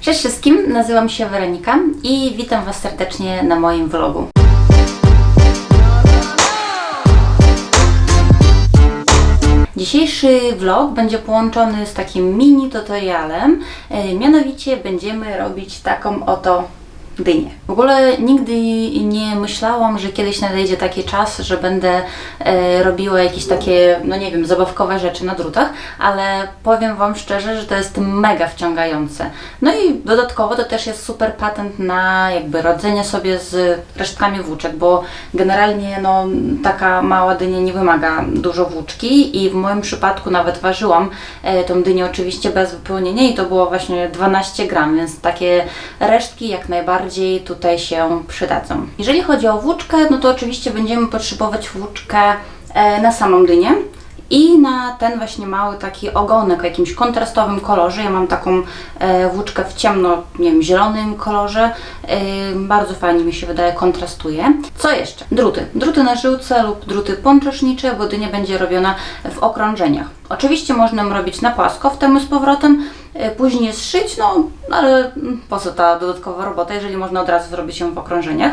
Cześć wszystkim, nazywam się Weronika i witam Was serdecznie na moim vlogu. Dzisiejszy vlog będzie połączony z takim mini tutorialem, e, mianowicie będziemy robić taką oto dynię. W ogóle nigdy nie myślałam, że kiedyś nadejdzie taki czas, że będę e, robiła jakieś takie, no nie wiem, zabawkowe rzeczy na drutach, ale powiem Wam szczerze, że to jest mega wciągające. No i dodatkowo to też jest super patent na jakby rodzenie sobie z resztkami włóczek, bo generalnie no taka mała dynia nie wymaga dużo włóczki i w moim przypadku nawet ważyłam e, tą dynię oczywiście bez wypełnienia i to było właśnie 12 gram, więc takie resztki jak najbardziej tutaj się przydadzą. Jeżeli chodzi o włóczkę, no to oczywiście będziemy potrzebować włóczkę e, na samą dynię i na ten właśnie mały taki ogonek o jakimś kontrastowym kolorze. Ja mam taką e, włóczkę w ciemno, nie wiem, zielonym kolorze. E, bardzo fajnie mi się wydaje, kontrastuje. Co jeszcze? Druty. Druty na żyłce lub druty pączesznicze, bo dynia będzie robiona w okrążeniach. Oczywiście można robić na płasko, w temu z powrotem, e, później zszyć, no ale po co ta dodatkowa robota, jeżeli można od razu zrobić ją w okrążeniach.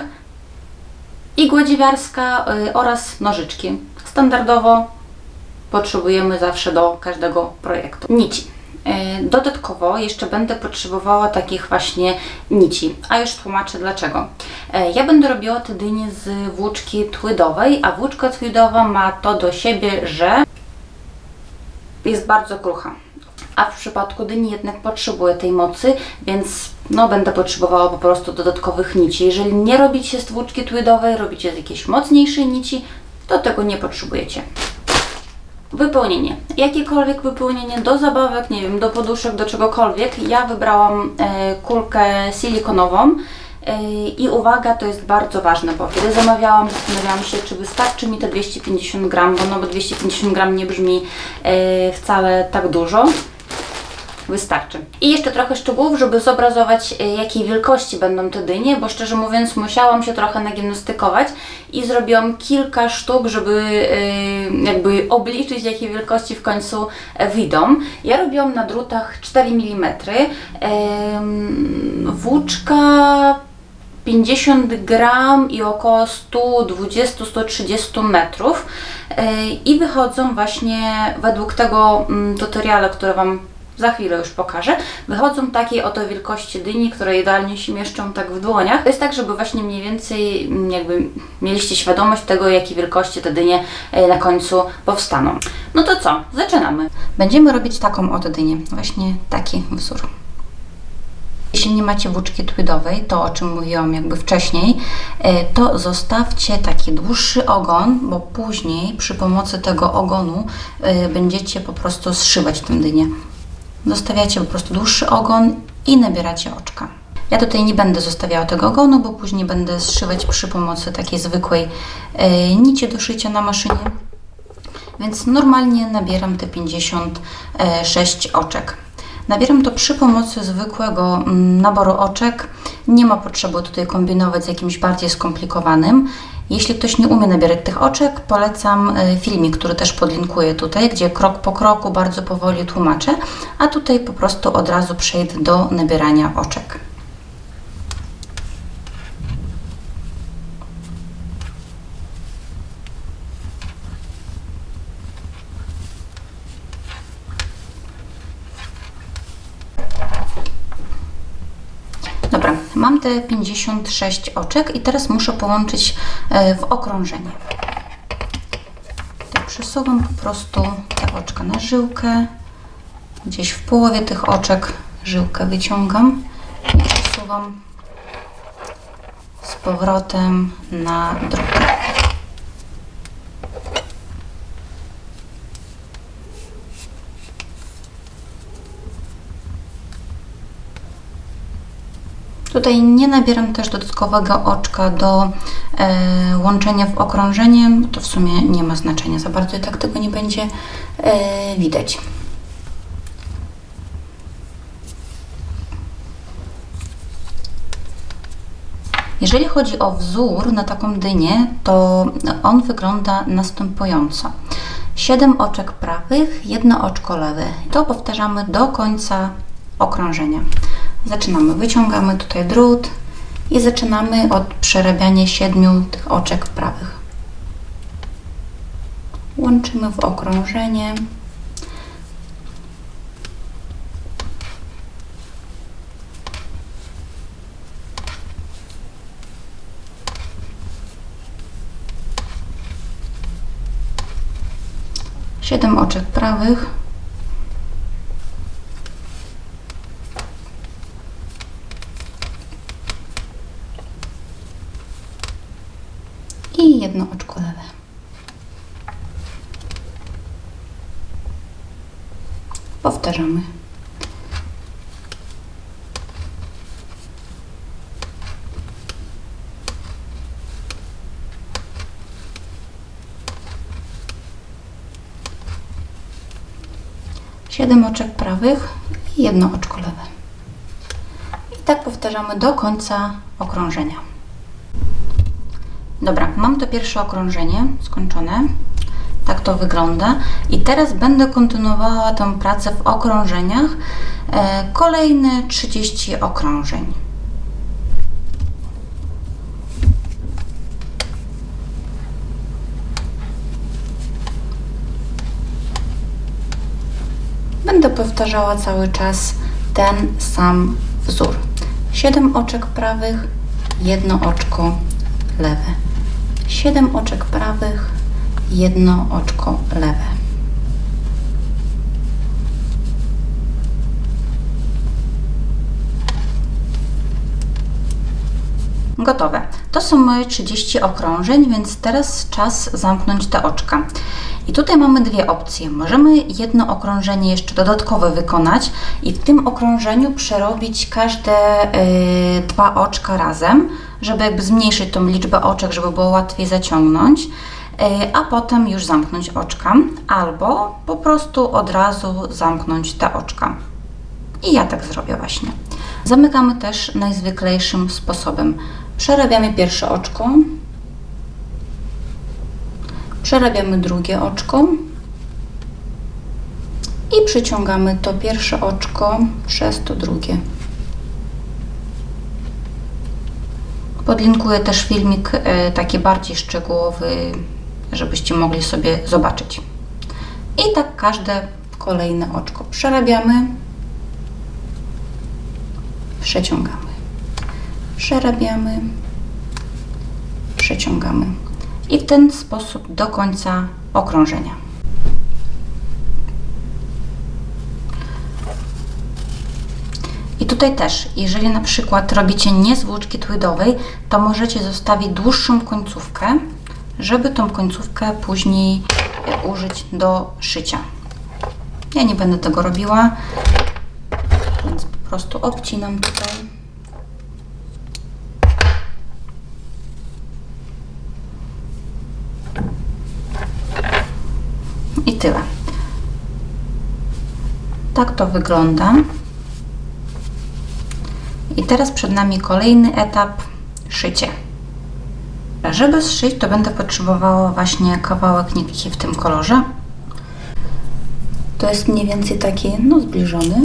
Igła dziewiarska oraz nożyczki. Standardowo potrzebujemy zawsze do każdego projektu. Nici. E, Dodatkowo jeszcze będę potrzebowała takich właśnie nici, a już tłumaczę dlaczego. E, Ja będę robiła te dynie z włóczki tłydowej, a włóczka tłydowa ma to do siebie, że jest bardzo krucha. A w przypadku dyni jednak potrzebuję tej mocy, więc no, będę potrzebowała po prostu dodatkowych nici. Jeżeli nie robicie z włóczki tłydowej, robicie z jakiejś mocniejszej nici, to tego nie potrzebujecie. Wypełnienie. Jakiekolwiek wypełnienie do zabawek, nie wiem, do poduszek, do czegokolwiek. Ja wybrałam e, kulkę silikonową. E, I uwaga, to jest bardzo ważne, bo kiedy zamawiałam, zastanawiałam się, czy wystarczy mi te 250 gram, bo no bo 250 gram nie brzmi e, wcale tak dużo. Wystarczy. I jeszcze trochę szczegółów, żeby zobrazować e, jakiej wielkości będą te dynie, bo szczerze mówiąc musiałam się trochę nagimnastykować i zrobiłam kilka sztuk, żeby e, jakby obliczyć jakiej wielkości w końcu e, wyjdą. Ja robiłam na drutach 4 mm. Włóczka 50 gram i około 120-130 metrów i wychodzą właśnie według tego mm, tutoriala, który Wam za chwilę już pokażę, wychodzą takiej oto wielkości dyni, które idealnie się mieszczą tak w dłoniach. To jest tak, żeby właśnie mniej więcej mm, jakby mieliście świadomość tego, jakiej wielkości te dynie e, na końcu powstaną. No to co? Zaczynamy. Będziemy robić taką oto dynię, właśnie taki wzór. Jeśli nie macie włóczki tłydowej, to o czym mówiłam jakby wcześniej, e, to zostawcie taki dłuższy ogon, bo później przy pomocy tego ogonu e, będziecie po prostu zszywać tę dynię. Zostawiacie po prostu dłuższy ogon i nabieracie oczka. Ja tutaj nie będę zostawiała tego ogonu, bo później będę zszywać przy pomocy takiej zwykłej e, nici do szycia na maszynie. Więc normalnie nabieram te 56 oczek. Nabieram to przy pomocy zwykłego mm, naboru oczek. Nie ma potrzeby tutaj kombinować z jakimś bardziej skomplikowanym. Jeśli ktoś nie umie nabierać tych oczek, polecam y, filmik, który też podlinkuję tutaj, gdzie krok po kroku bardzo powoli tłumaczę, a tutaj po prostu od razu przejdę do nabierania oczek. Dobra, mam te 56 oczek i teraz muszę połączyć e, w okrążenie. Tak przesuwam po prostu te oczka na żyłkę. Gdzieś w połowie tych oczek żyłkę wyciągam i przesuwam z powrotem na drugą. Tutaj nie nabieram też dodatkowego oczka do e, łączenia w okrążenie, bo to w sumie nie ma znaczenia za bardzo i tak tego nie będzie e, widać. Jeżeli chodzi o wzór na taką dynię, to on wygląda następująco. 7 oczek prawych, jedno oczko lewe. To powtarzamy do końca okrążenia. Zaczynamy. Wyciągamy tutaj drut i zaczynamy od przerabiania siedmiu tych oczek prawych. Łączymy w okrążenie. Siedem oczek prawych. 7 oczek prawych i jedno oczko lewe. I tak powtarzamy do końca okrążenia. Dobra, mam to pierwsze okrążenie skończone. Tak to wygląda. I teraz będę kontynuowała tę pracę w okrążeniach. E, kolejne 30 okrążeń. Będę powtarzała cały czas ten sam wzór. 7 oczek prawych, jedno oczko lewe. 7 oczek prawych, jedno oczko lewe. Gotowe. To są moje 30 okrążeń, więc teraz czas zamknąć te oczka. I tutaj mamy dwie opcje. Możemy jedno okrążenie jeszcze dodatkowe wykonać i w tym okrążeniu przerobić każde yy, dwa oczka razem, żeby jakby zmniejszyć tą liczbę oczek, żeby było łatwiej zaciągnąć, yy, a potem już zamknąć oczka, albo po prostu od razu zamknąć te oczka. I ja tak zrobię właśnie. Zamykamy też najzwyklejszym sposobem. Przerabiamy pierwsze oczko, przerabiamy drugie oczko i przyciągamy to pierwsze oczko przez to drugie. Podlinkuję też filmik e, taki bardziej szczegółowy, żebyście mogli sobie zobaczyć. I tak każde kolejne oczko przerabiamy, przeciągamy, przerabiamy, przeciągamy i w ten sposób do końca okrążenia. I tutaj też, jeżeli na przykład robicie nie z włóczki twidowej, to możecie zostawić dłuższą końcówkę, żeby tą końcówkę później użyć do szycia. Ja nie będę tego robiła, więc po prostu obcinam tutaj. Tyle. Tak to wygląda. I teraz przed nami kolejny etap szycie. Żeby zszyć, to będę potrzebowała właśnie kawałek nitki w tym kolorze. To jest mniej więcej taki, no zbliżony.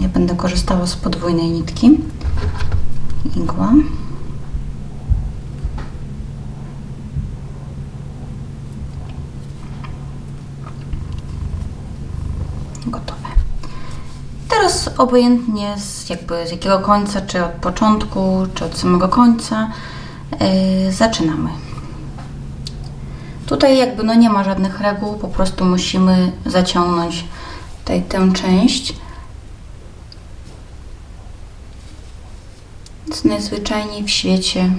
Ja będę korzystała z podwójnej nitki. Igła. Gotowe. Teraz obojętnie z, jakby z jakiego końca, czy od początku, czy od samego końca, yy, zaczynamy. Tutaj jakby no nie ma żadnych reguł, po prostu musimy zaciągnąć tutaj tę część. Więc najzwyczajniej w świecie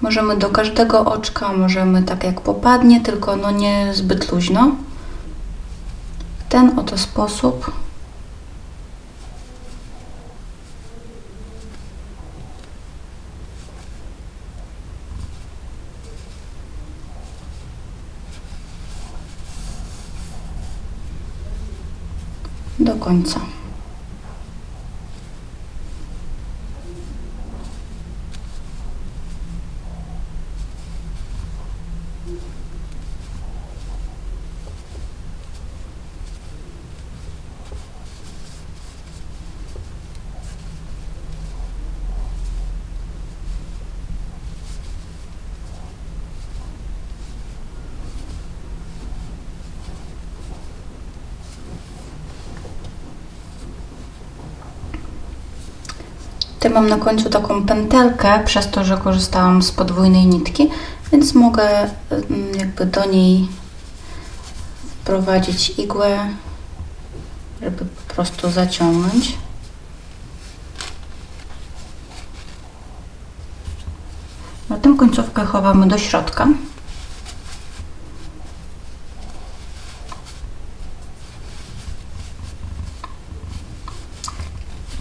możemy do każdego oczka, możemy tak jak popadnie, tylko no nie zbyt luźno. W ten oto sposób do końca. Mam na końcu taką pętelkę, przez to, że korzystałam z podwójnej nitki, więc mogę mm, jakby do niej wprowadzić igłę, żeby po prostu zaciągnąć. Na tę końcówkę chowamy do środka.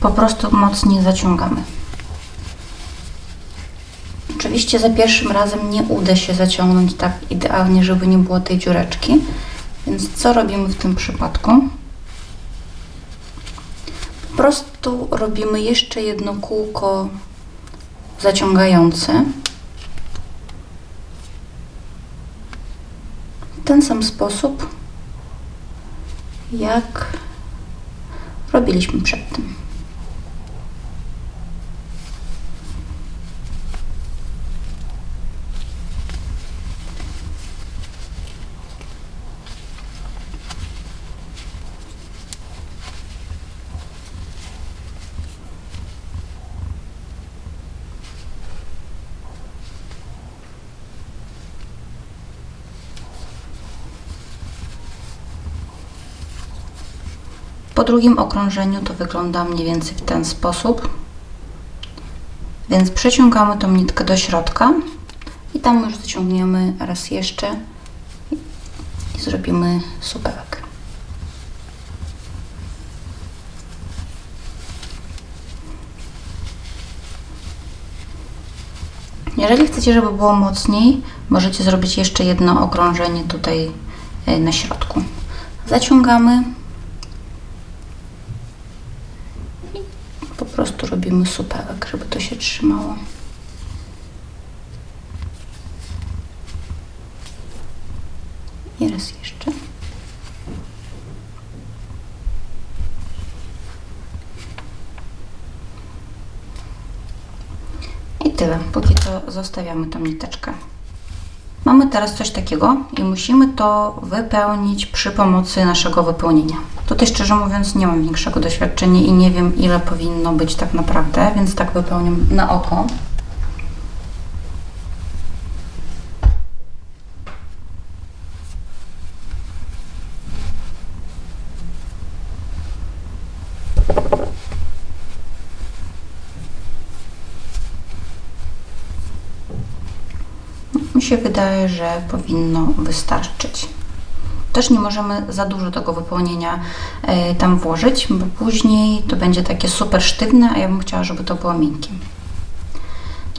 Po prostu mocniej zaciągamy. Oczywiście za pierwszym razem nie uda się zaciągnąć tak idealnie, żeby nie było tej dziureczki. Więc co robimy w tym przypadku? Po prostu robimy jeszcze jedno kółko zaciągające. W ten sam sposób, jak robiliśmy przedtem. Po drugim okrążeniu to wygląda mniej więcej w ten sposób. Więc przeciągamy tą nitkę do środka i tam już zaciągniemy raz jeszcze i zrobimy supełek. Jeżeli chcecie, żeby było mocniej, możecie zrobić jeszcze jedno okrążenie tutaj e, na środku. Zaciągamy prostu robimy supełek, żeby to się trzymało. I raz jeszcze. I tyle. Póki to zostawiamy tą niteczkę. Mamy teraz coś takiego i musimy to wypełnić przy pomocy naszego wypełnienia. Tutaj szczerze mówiąc nie mam większego doświadczenia i nie wiem ile powinno być tak naprawdę, więc tak wypełniam na oko. Mi się wydaje, że powinno wystarczyć. Też nie możemy za dużo tego wypełnienia e, tam włożyć, bo później to będzie takie super sztywne, a ja bym chciała, żeby to było miękkie.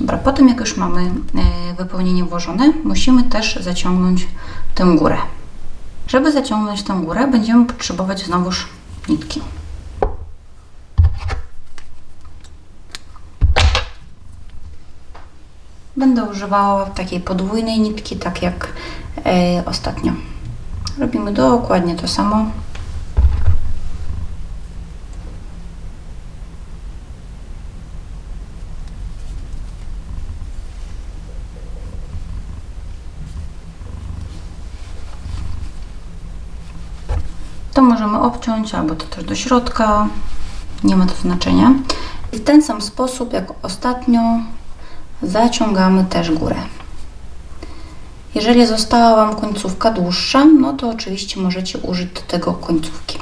Dobra, potem jak już mamy e, wypełnienie włożone, musimy też zaciągnąć tę górę. Żeby zaciągnąć tę górę, będziemy potrzebować znowuż nitki. Będę używała takiej podwójnej nitki, tak jak e, ostatnio. Robimy dokładnie to samo. To możemy obciąć albo to też do środka. Nie ma to znaczenia. I w ten sam sposób jak ostatnio zaciągamy też górę. Jeżeli została Wam końcówka dłuższa, no to oczywiście możecie użyć do tego końcówki.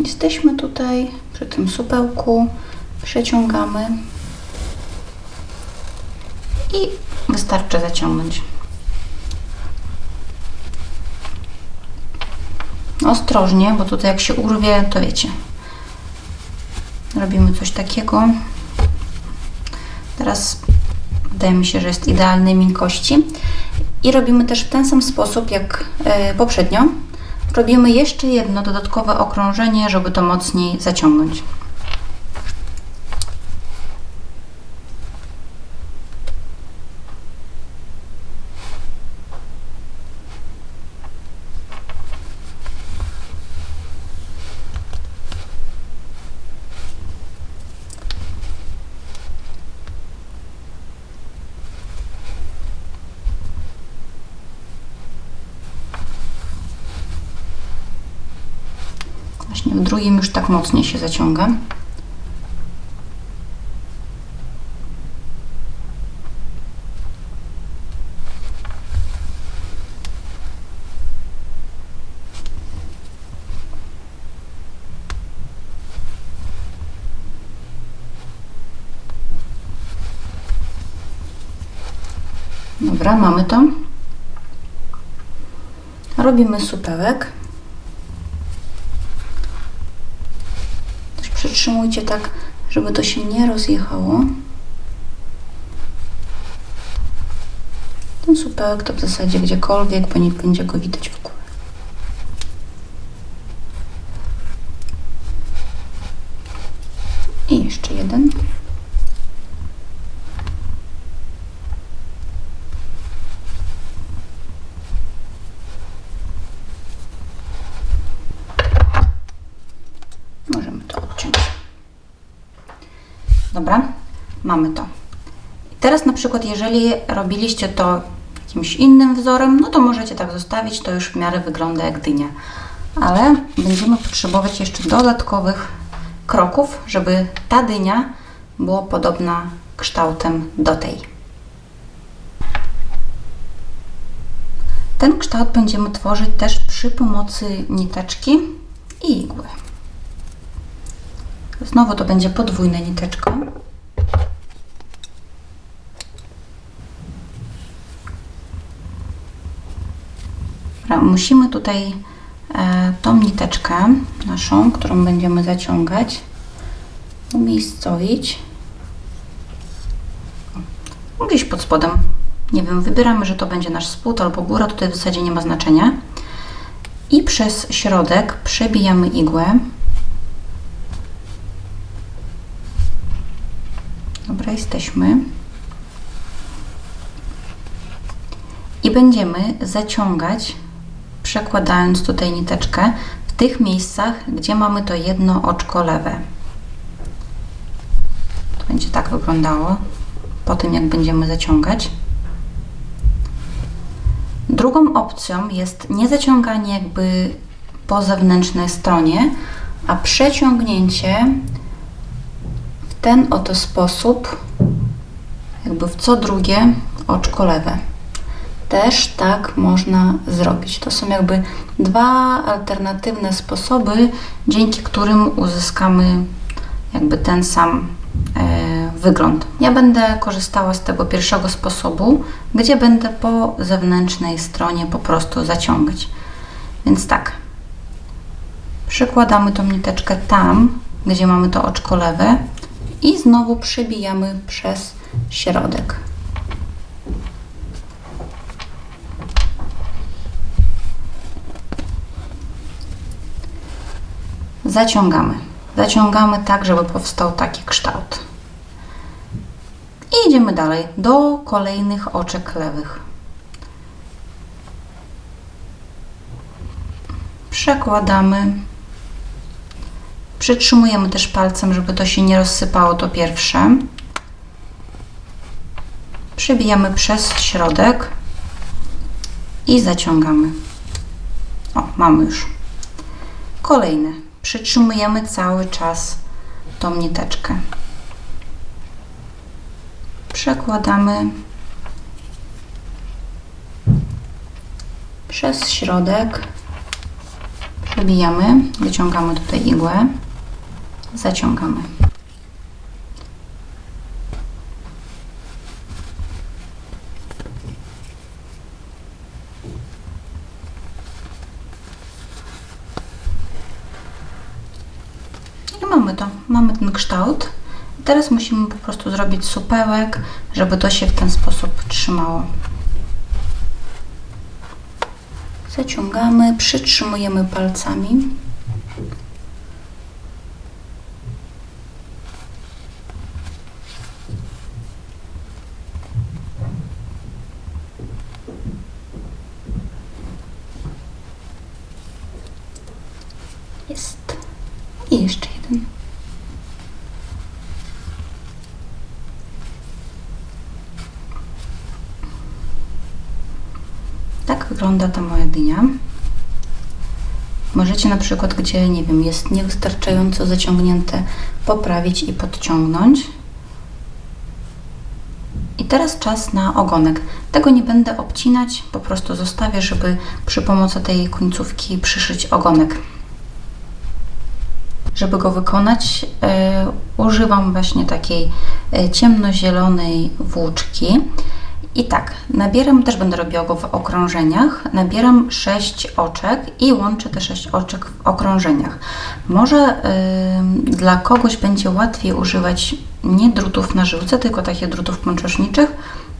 Jesteśmy tutaj przy tym supełku, przeciągamy i wystarczy zaciągnąć. Ostrożnie, bo tutaj jak się urwie, to wiecie. Robimy coś takiego. Teraz wydaje mi się, że jest idealnej miękkości. I robimy też w ten sam sposób jak e, poprzednio. Robimy jeszcze jedno dodatkowe okrążenie, żeby to mocniej zaciągnąć. Właśnie w drugim już tak mocniej się zaciąga. Dobra, mamy to. Robimy supełek. Też przytrzymujcie tak, żeby to się nie rozjechało. Ten supełek to w zasadzie gdziekolwiek, bo nie będzie go widać w ogóle. I jeszcze jeden. Możemy to odciąć. Dobra, mamy to. Teraz na przykład, jeżeli robiliście to jakimś innym wzorem, no to możecie tak zostawić, to już w miarę wygląda jak dynia. Ale będziemy potrzebować jeszcze dodatkowych kroków, żeby ta dynia była podobna kształtem do tej. Ten kształt będziemy tworzyć też przy pomocy niteczki i igły. Znowu to będzie podwójne niteczko. Musimy tutaj e, tą niteczkę naszą, którą będziemy zaciągać, umiejscowić gdzieś pod spodem. Nie wiem, wybieramy, że to będzie nasz spód albo góra, tutaj w zasadzie nie ma znaczenia. I przez środek przebijamy igłę. Dobra, jesteśmy. I będziemy zaciągać, przekładając tutaj niteczkę w tych miejscach, gdzie mamy to jedno oczko lewe. To będzie tak wyglądało po tym, jak będziemy zaciągać. Drugą opcją jest nie zaciąganie jakby po zewnętrznej stronie, a przeciągnięcie w ten oto sposób, jakby w co drugie oczko lewe. Też tak można zrobić. To są jakby dwa alternatywne sposoby, dzięki którym uzyskamy jakby ten sam e, wygląd. Ja będę korzystała z tego pierwszego sposobu, gdzie będę po zewnętrznej stronie po prostu zaciągać. Więc tak, przykładamy tą niteczkę tam, gdzie mamy to oczko lewe i znowu przebijamy przez środek. Zaciągamy. Zaciągamy tak, żeby powstał taki kształt. I idziemy dalej do kolejnych oczek lewych. Przekładamy. Przytrzymujemy też palcem, żeby to się nie rozsypało to pierwsze. Przebijamy przez środek i zaciągamy. O, mamy już. Kolejne. Przytrzymujemy cały czas tą niteczkę. Przekładamy przez środek, Wybijamy, wyciągamy tutaj igłę, zaciągamy. I mamy to, mamy ten kształt. Teraz musimy po prostu zrobić supełek, żeby to się w ten sposób trzymało. Zaciągamy, przytrzymujemy palcami. Jest. I jeszcze jeden. Tak wygląda ta moja dynia. Możecie na przykład, gdzie nie wiem, jest niewystarczająco zaciągnięte, poprawić i podciągnąć. I teraz czas na ogonek. Tego nie będę obcinać, po prostu zostawię, żeby przy pomocy tej końcówki przyszyć ogonek. Żeby go wykonać, e, używam właśnie takiej e, ciemnozielonej włóczki. I tak, nabieram, też będę robiła go w okrążeniach, nabieram 6 oczek i łączę te 6 oczek w okrążeniach. Może y, dla kogoś będzie łatwiej używać nie drutów na żyłce, tylko takich drutów pączoszniczych.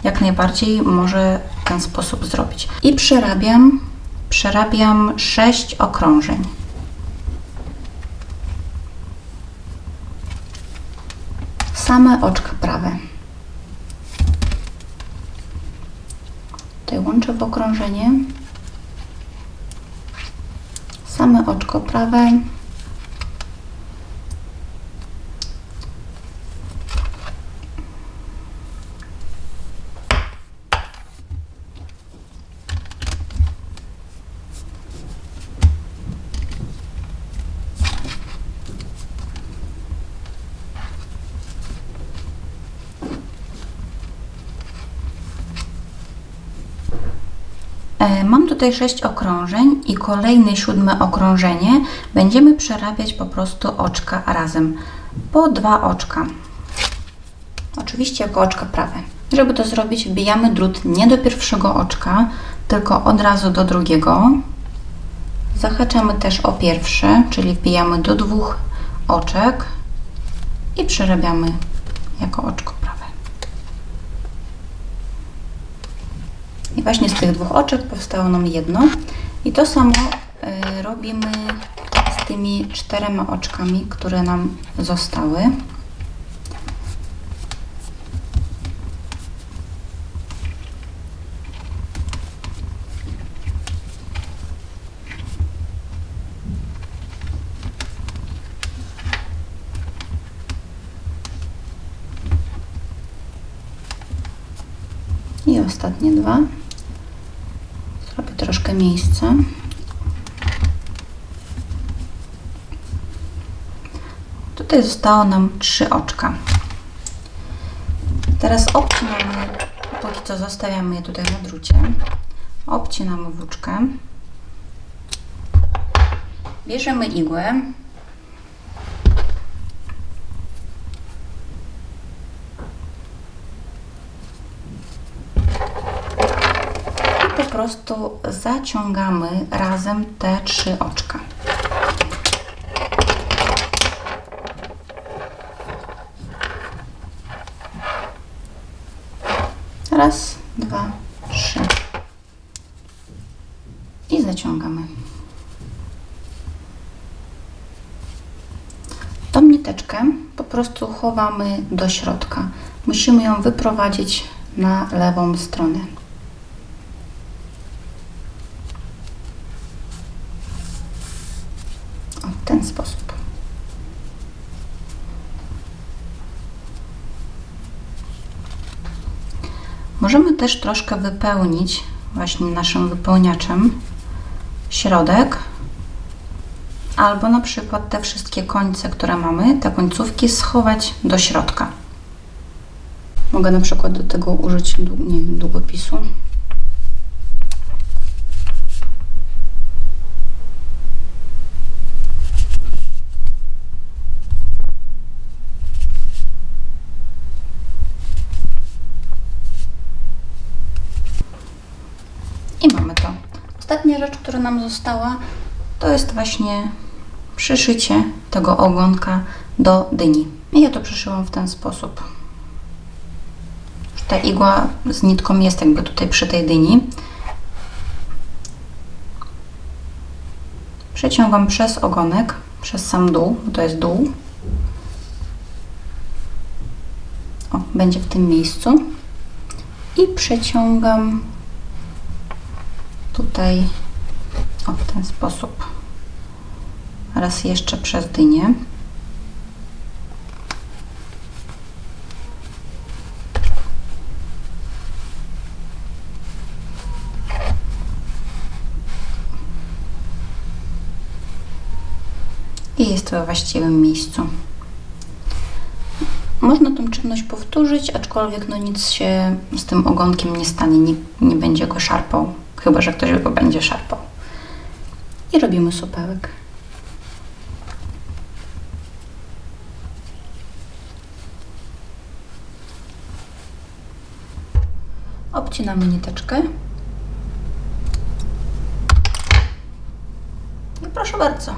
Jak najbardziej może w ten sposób zrobić. I przerabiam, przerabiam 6 okrążeń. Same oczka prawe. Tutaj łączę w okrążenie. Same oczko prawe. E, Mam tutaj 6 okrążeń i kolejne siódme okrążenie będziemy przerabiać po prostu oczka razem. Po dwa oczka. Oczywiście jako oczka prawe. Żeby to zrobić, wbijamy drut nie do pierwszego oczka, tylko od razu do drugiego. Zahaczamy też o pierwsze, czyli wbijamy do dwóch oczek i przerabiamy jako oczko prawe. I właśnie z tych dwóch oczek powstało nam jedno. I to samo y, robimy z tymi czterema oczkami, które nam zostały. Ostatnie dwa. Troszkę miejsca. Tutaj zostało nam trzy oczka. Teraz obcinamy, póki co zostawiamy je tutaj na drucie. Obcinamy włóczkę. Bierzemy igłę. Po prostu zaciągamy razem te trzy oczka. Raz, dwa, trzy. I zaciągamy. Tą niteczkę po prostu chowamy do środka. Musimy ją wyprowadzić na lewą stronę. O, w ten sposób. Możemy też troszkę wypełnić właśnie naszym wypełniaczem środek, albo na przykład te wszystkie końce, które mamy, te końcówki schować do środka. Mogę na przykład do tego użyć nie wiem, długopisu. Ostatnia rzecz, która nam została, to jest właśnie przyszycie tego ogonka do dyni. I ja to przyszyłam w ten sposób. Ta igła z nitką jest jakby tutaj przy tej dyni. Przeciągam przez ogonek, przez sam dół, bo to jest dół. O, będzie w tym miejscu. I przeciągam tutaj o, w ten sposób. Raz jeszcze przez dynię. I jest we właściwym miejscu. Można tą czynność powtórzyć, aczkolwiek no nic się z tym ogonkiem nie stanie, nie, nie będzie go szarpał, chyba że ktoś go będzie szarpał. I robimy supełek. Obcinamy niteczkę. I proszę bardzo.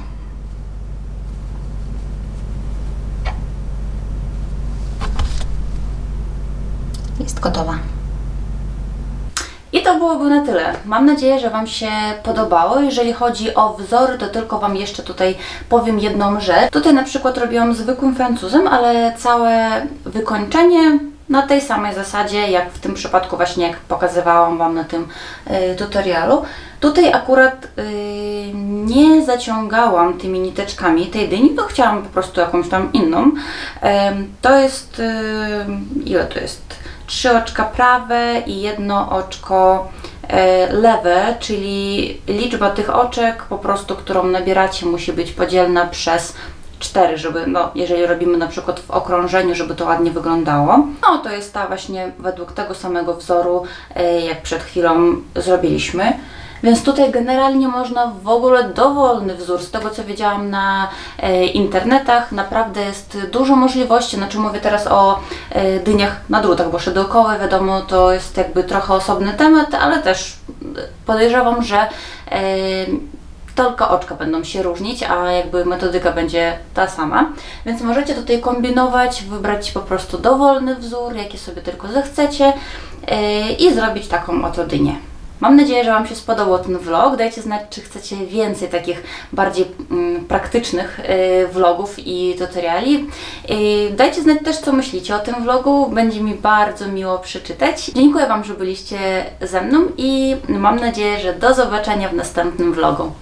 jest gotowa. To byłoby na tyle. Mam nadzieję, że Wam się podobało. Jeżeli chodzi o wzory, to tylko Wam jeszcze tutaj powiem jedną rzecz. Tutaj na przykład robiłam zwykłym francuzem, ale całe wykończenie na tej samej zasadzie, jak w tym przypadku właśnie, jak pokazywałam Wam na tym y, tutorialu. Tutaj akurat y, nie zaciągałam tymi niteczkami tej dyni, bo chciałam po prostu jakąś tam inną. To jest, y, ile to jest? Trzy oczka prawe i jedno oczko e, lewe, czyli liczba tych oczek po prostu, którą nabieracie musi być podzielna przez 4, żeby, no, jeżeli robimy na przykład w okrążeniu, żeby to ładnie wyglądało. No, to jest ta właśnie według tego samego wzoru, e, jak przed chwilą zrobiliśmy. Więc tutaj generalnie można w ogóle dowolny wzór. Z tego co wiedziałam na e, internetach, naprawdę jest dużo możliwości. Znaczy mówię teraz o e, dyniach na drutach, bo szydełkowe wiadomo to jest jakby trochę osobny temat, ale też podejrzewam, że e, tylko oczka będą się różnić, a jakby metodyka będzie ta sama. Więc możecie tutaj kombinować, wybrać po prostu dowolny wzór, jaki sobie tylko zechcecie i zrobić taką oto dynię. Mam nadzieję, że Wam się spodobał ten vlog. Dajcie znać, czy chcecie więcej takich bardziej mm, praktycznych y, vlogów i tutoriali. Y, dajcie znać też, co myślicie o tym vlogu. Będzie mi bardzo miło przeczytać. Dziękuję Wam, że byliście ze mną i mam nadzieję, że do zobaczenia w następnym vlogu.